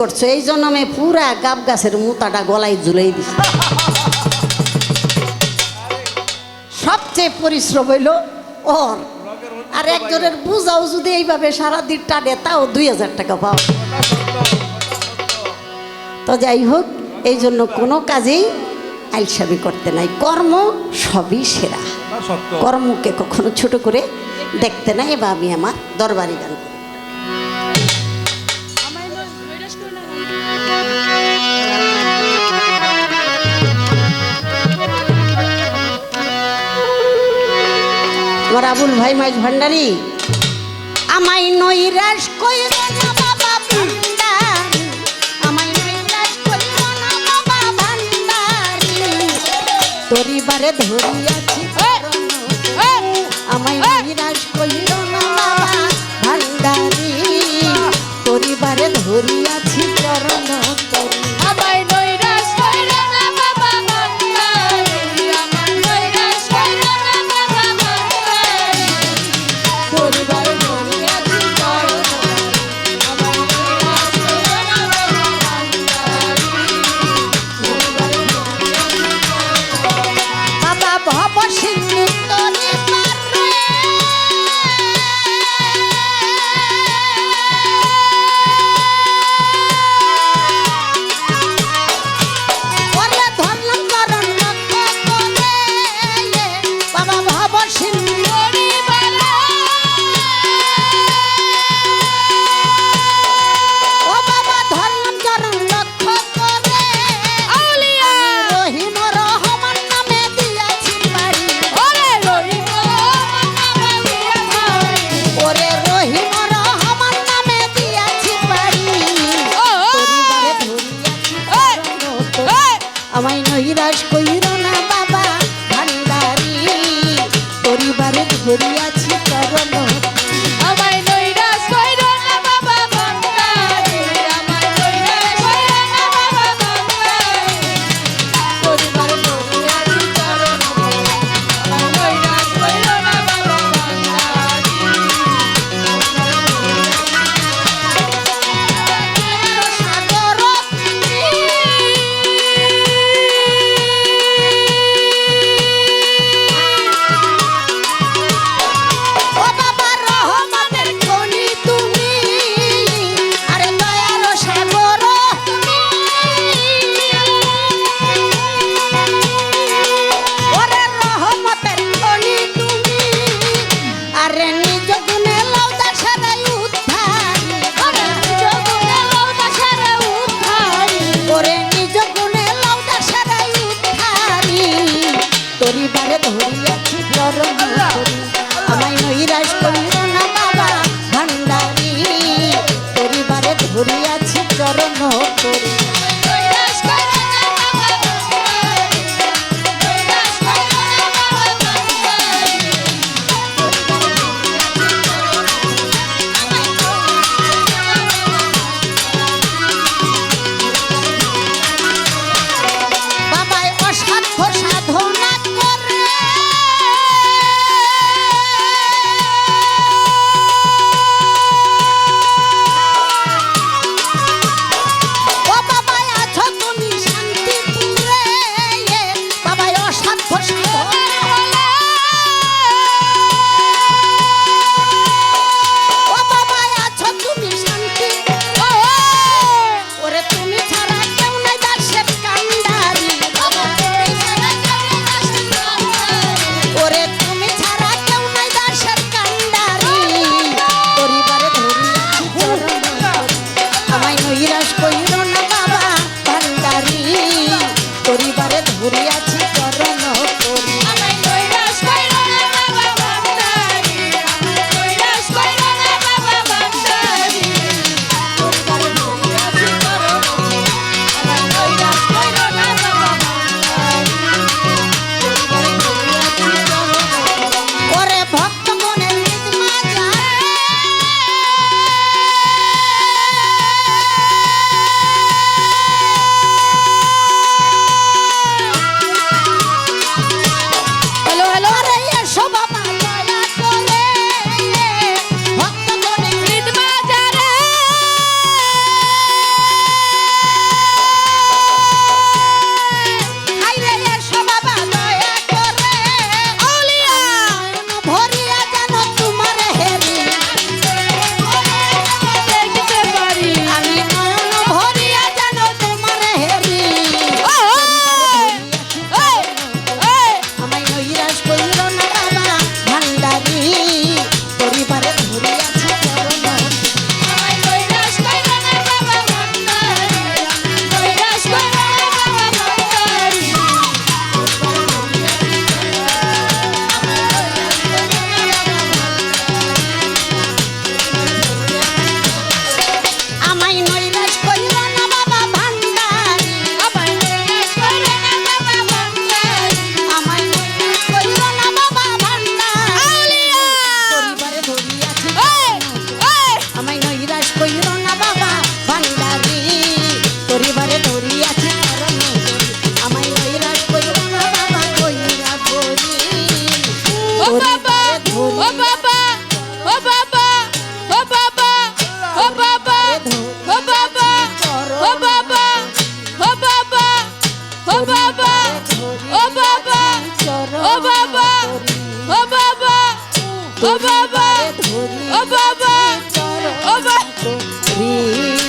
করছ এই জন্য আমি পুরা গাব গাছের মুতাটা গলায় ঝুলাই দিছি। সবচেয়ে পরিশ্রম হইল ওর। আর একজনের বুঝাও যদি এইভাবে সারাদিন টানে তাও দুই হাজার টাকা পাও। তো যাই হোক এই জন্য কোনো কাজেই আইলসামি করতে নাই। কর্ম সবই সেরা। কর্মকে কখনো ছোট করে দেখতে নাই বা আমি আমার দরবারি গান আমার আবুল ভাই মাইজ ভান্ডারি। আমায় নৈরাশ রাস না বাবা ভান্ডারি। আমায় নৈরাশ কইর না বাবা ভান্ডারি। পরিবারে ধরিয়াছি আমায় নৈরাশ কইর নৈরাশ কইর না বাবা ভান্ডারি। পরিবারে ধরিয়াছি চরণ। তোরি বারে ধরিয়াছি চরণ Oh, oh, Baba! Oh, Baba! Oh, Baba!